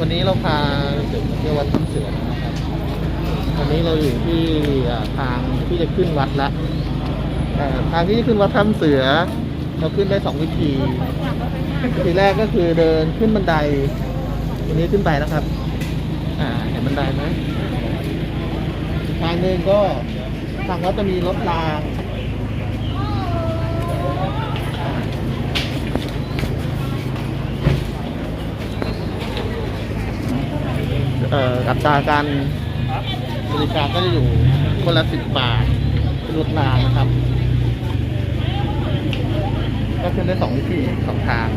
วันนี้เราพาเด็กมาเที่ยววัดถ้ำเสือนะครับ วันนี้เราอยู่ที่ทางที่จะขึ้นวัดละทางที่จะขึ้นวัดถ้ำเสือ เราขึ้นได้สองวิธี วิธีแรกก็คือเดินขึ้นบันได วันนี้ขึ้นไปนะครับ อ่าเห็นบันไดไหมทางหนึ่งก็ทางวัดจะมีรถราง เอัตราการบริการก็จะอยู่คนละสิบบาทรถรางนะครับ ก็ขึ้นได้สองวิธีสองทาง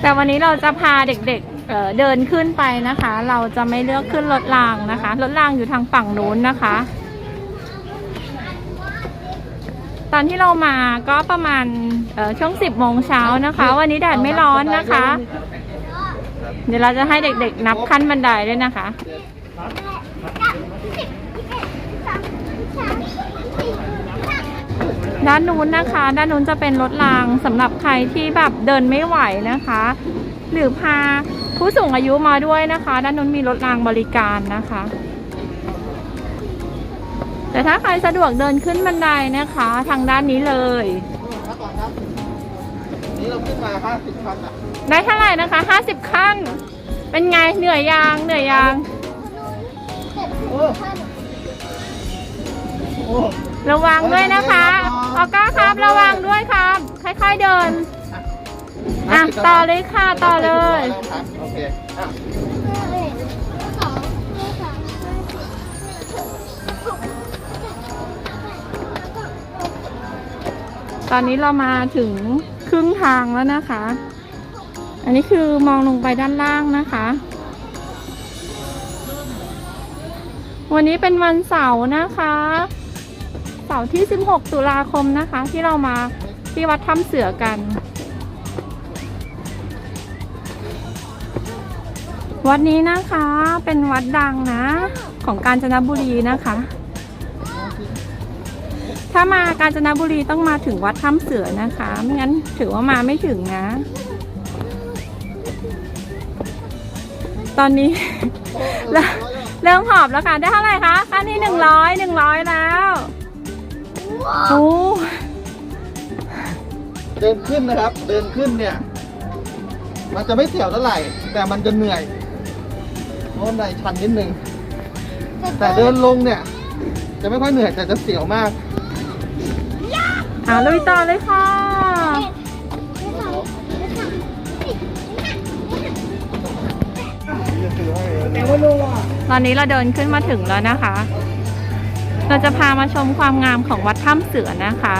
แต่วันนี้เราจะพาเด็กๆเเดินขึ้นไปนะคะ เราจะไม่เลือกขึ้นรถรางนะคะรถรางอยู่ทางฝั่งนู้นนะคะ ตอนที่เรามาก็ประมาณช่วง10โมงเช้านะคะ วันนี้แดดไม่ร้อนนะคะ เดี๋ยวเราจะให้เด็กๆนับขั้นบันไดด้วยนะคะ ด้านนู้นนะคะ ด้านนู้นจะเป็นรถรางสำหรับใครที่แบบเดินไม่ไหวนะคะ หรือพาผู้สูงอายุมาด้วยนะคะ ด้านนู้นมีรถรางบริการนะคะ แต่ถ้าใครสะดวกเดินขึ้นบันไดนะคะ ทางด้านนี้เลย นี่เราขึ้นมาห้าสิบคันอะได้เท่าไหร่นะคะ 50ขั้น เป็นไงเหนื่อยยางเหนื่อยยาง โอ้โอ้ระวังด้วยนะคะออก้าครับระวังด้วยครับ ค่อยๆเดิน อะ ต่อเลยค่ะ ต่อเลยครับโอเคอะ ตอนนี้เรามาถึงครึ่งทางแล้วนะคะ อันนี้คือมองลงไปด้านล่างนะคะ วันนี้เป็นวันเสาร์นะคะ เสาร์ที่ 16 ตุลาคมนะคะ ที่เรามาที่วัดถ้ำเสือกัน วัดนี้นะคะเป็นวัดดังนะ ของกาญจนบุรีนะคะ ถ้ามากาญจนบุรีต้องมาถึงวัดถ้ำเสือนะคะ ไม่งั้นถือว่ามาไม่ถึงนะ ตอนนี้ เริ่มเริ่มหอบแล้วค่ะ ได้เท่าไหร่คะขั้นที่หนึ่งร้อยหนึ่งร้อยแล้วโอ้เดินขึ้นนะครับ เดินขึ้นเนี่ย มันจะไม่เสียวเท่าไหร่ แต่มันจะเหนื่อยเพราะบันไดชันนิดนึงแต่เดินลงเนี่ย จะไม่ค่อยเหนื่อยแต่จะเสียวมาก อ่าลุยต่อเลยค่ะ ตอนนี้เราเดินขึ้นมาถึงแล้วนะคะ เราจะพามาชมความงามของวัดถ้ำเสือนะคะ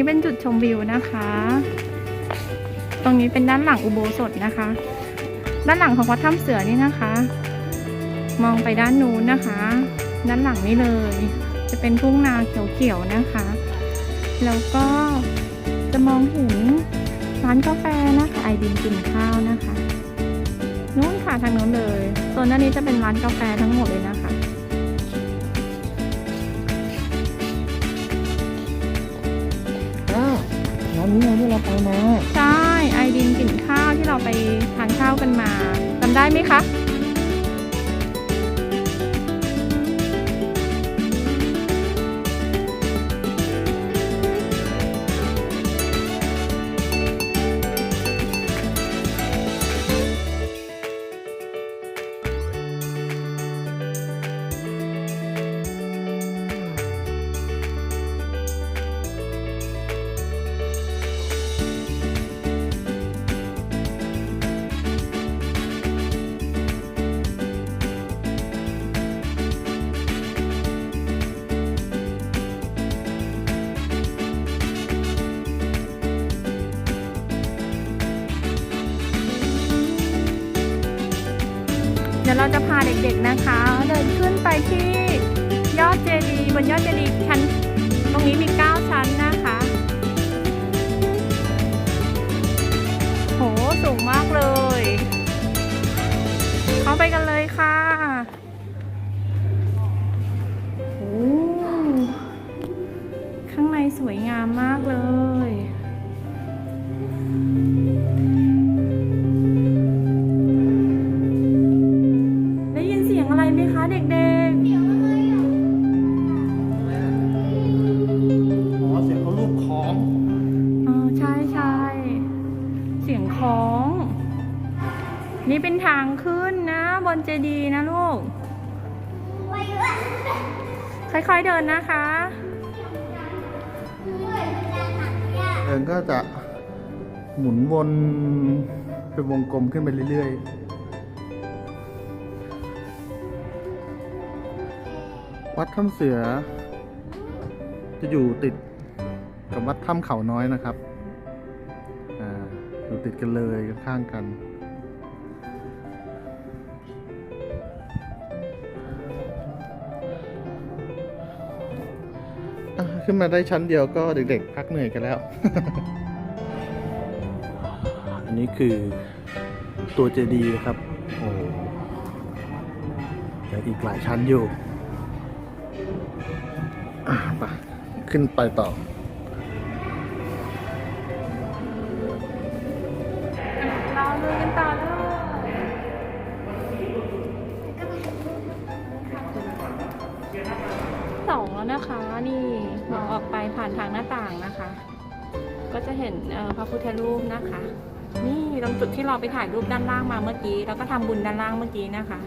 นี้เป็นจุดชมวิวนะคะ ตรงนี้เป็นด้านหลังอุโบสถนะคะ ด้านหลังของวัดถ้ำเสือนี่นะคะ มองไปด้านนู้นนะคะ ด้านหลังนี่เลย จะเป็นทุ่งนาเขียวๆนะคะ แล้วก็จะมองเห็นร้านกาแฟนะคะไอดินกินข้าวนะคะนู้นค่ะทางนู้นเลยโซนด้านนี้จะเป็นร้านกาแฟทั้งหมดเลยนะคะ นนี้เราที่เราไปมา ใช่ ไอดินกลิ่นข้าวที่เราไปทานข้าวกันมาจำได้ไหมคะ ดี๋ยวเราจะพาเด็กๆนะคะ เดินขึ้นไปที่ยอดเจดีย์บนยอดเจดีย์ชั้นตรงนี้มี 9 ชั้นนะคะ โห สูงมากเลย เข้าไปกันเลยค่ะโอ้ข้างในสวยงามมากเลย อยๆเดินนะคะ เดินก็จะหมุนวนเป็นวงกลมขึ้นไปเรื่อยๆ วัดถ้ำเสือ จะอยู่ติดกับวัดถ้ำเขาน้อยนะครับอ่าอยู่ติดกันเลยข้างกัน ขึ้นมาได้ชั้นเดียวก็เด็กๆ พักเหนื่อยกันแล้ว อันนี้คือตัวเจดีย์ครับ โอ้ยังอีกหลายชั้นอยู่ อะไปขึ้นไปต่อ พระพุทธรูปนะคะ นี่ตรงจุดที่เราไปถ่ายรูปด้านล่างมาเมื่อกี้ แล้วก็ทำบุญด้านล่างเมื่อกี้นะคะ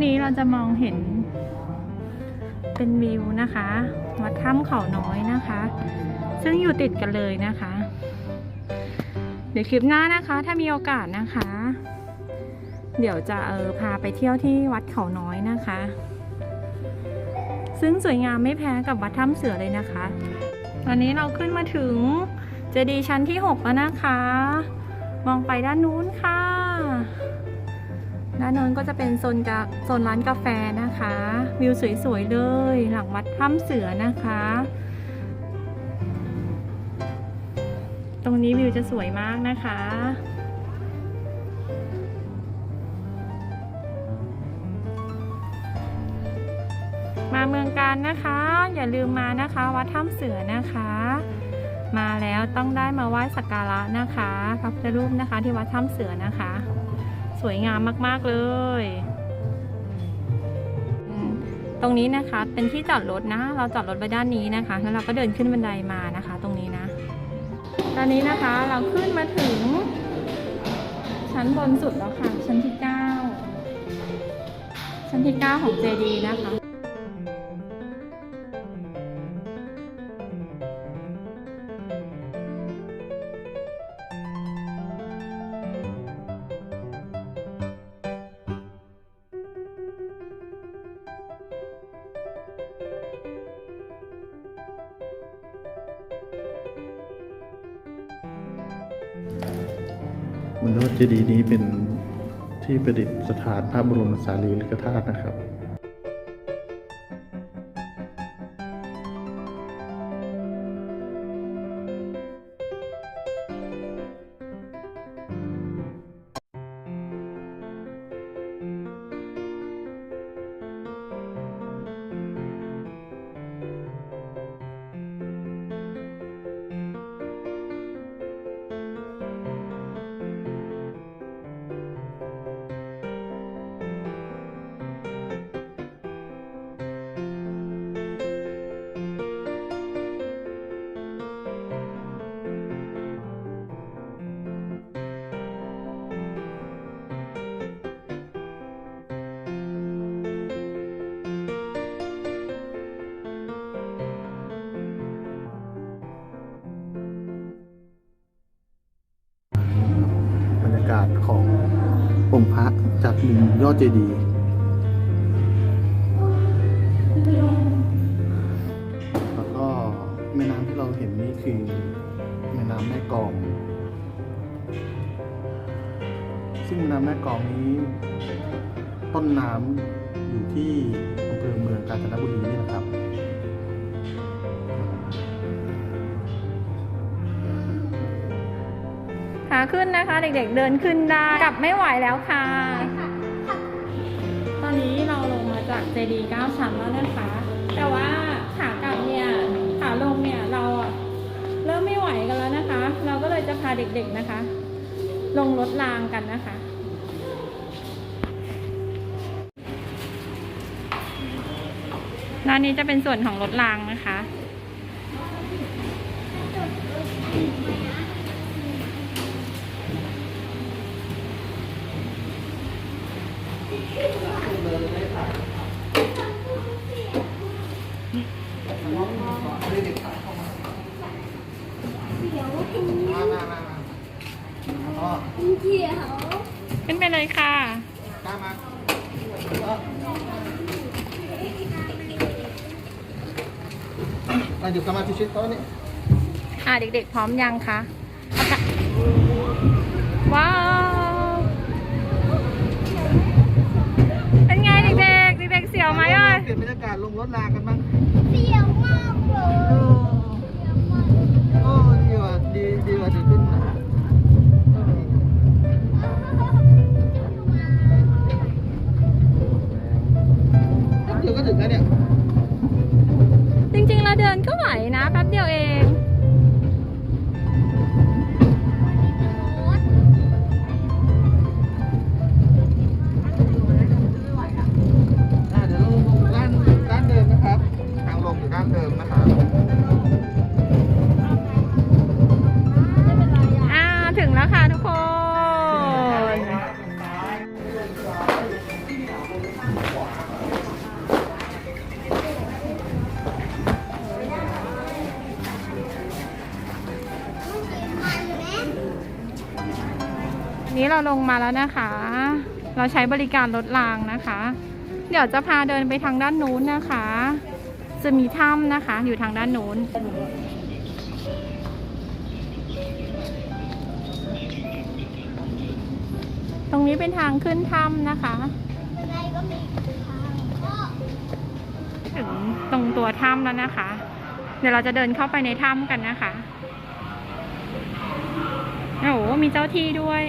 นนี้เราจะมองเห็นเป็นวิวนะคะวัดถ้ำเขาน้อยนะคะ ซึ่งอยู่ติดกันเลยนะคะ เดี๋ยวคลิปหน้านะคะ ถ้ามีโอกาสนะคะ เดี๋ยวจะเออพาไปเที่ยวที่วัดเขาน้อยนะคะ ซึ่งสวยงามไม่แพ้กับวัดถ้ำเสือเลยนะคะ ตอนนี้เราขึ้นมาถึงเจดีย์ชั้นที่ 6 แล้วนะคะ มองไปด้านนู้นค่ะ ด้านโน้นก็จะเป็นโซนกาโซนร้านกาแฟนะคะ วิวสวยๆเลย หลังวัดถ้ำเสือนะคะ ตรงนี้วิวจะสวยมากนะคะมาเมืองการนะคะ อย่าลืมมานะคะ วัดถ้ำเสือนะคะ มาแล้วต้องได้มาไหว้สักการะนะคะพระพุทธรูปนะคะที่วัดถ้ำเสือนะคะ สวยงามมาก ๆ เลย ตรงนี้นะคะเป็นที่จอดรถนะ เราจอดรถไว้ด้านนี้นะคะ แล้วเราก็เดินขึ้นบันไดมานะคะ ตรงนี้นะ ตอนนี้นะคะเราขึ้นมาถึง ชั้นบนสุดแล้วค่ะ ชั้นที่ 9 ชั้นที่ 9 ของเจดีย์นะคะ จดีย์นี้เป็นที่ประดิษฐานพระบรมสารีริกธาตุนะครับ ขององค์พระจากมุมยอดเจดีย์แล้วก็แม่น้ำที่เราเห็นนี่คือ แม่น้ำแม่กอง ซึ่งแม่น้ำแม่กองนี้ ต้นน้ำอยู่ที่อำเภอเมืองกาญจนบุรีนี่แหละครับ ขาขึ้นนะคะ เด็กๆเดินขึ้นได้กลับไม่ไหวแล้วค่ะ ตอนนี้เราลงมาจากเจดีย์เก้าชั้นแล้วนะคะ แต่ว่าขากลับเนี่ยขาลงเนี่ยเราเริ่มไม่ไหวกันแล้วนะคะ เราก็เลยจะพาเด็กๆนะคะ ลงรถรางกันนะคะด้านนี้จะเป็นส่วนของรถรางนะคะ มามามามาอ๋อเขียวขึ้นไปเลยค่ะ ตามมามาอยู่กับมาที่ชิดโต๊ะนี่อ่าเด็กๆ พร้อมยังคะเอาค่ะ อันนี้เราลงมาแล้วนะคะ เราใช้บริการรถรางนะคะ เดี๋ยวจะพาเดินไปทางด้านนู้นนะคะ จะมีถ้ำนะคะ อยู่ทางด้านนู้นตรงนี้เป็นทางขึ้นถ้ำนะคะ ถึงตรงตัวถ้ำแล้วนะคะ เดี๋ยวเราจะเดินเข้าไปในถ้ำกันนะคะ โอ้โห มีเจ้าที่ด้วย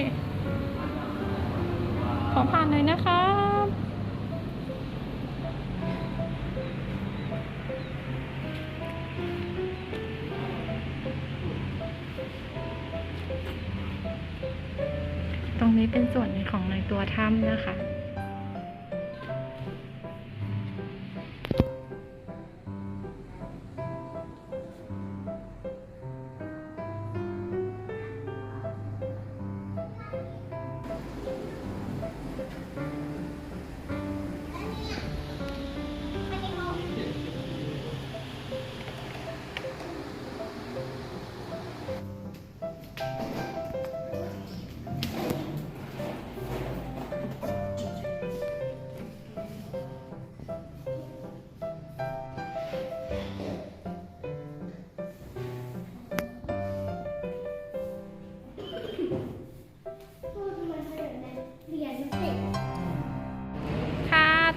ขอผ่านหน่อยนะคะตรงนี้เป็นส่วนของในตัวถ้ำนะคะ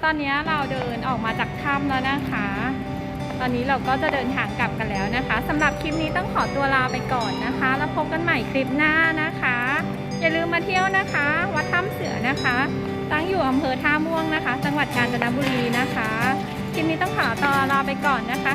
ตอนนี้เราเดินออกมาจากถ้ำแล้วนะคะ ตอนนี้เราก็จะเดินทางกลับกันแล้วนะคะสำหรับคลิปนี้ต้องขอตัวลาไปก่อนนะคะ แล้วพบกันใหม่คลิปหน้านะคะ อย่าลืมมาเที่ยวนะคะ วัดถ้ำเสือนะคะ ตั้งอยู่อำเภอท่าม่วงนะคะ จังหวัดกาญจนบุรีนะคะ คลิปนี้ต้องขอตัวลาไปก่อนนะคะ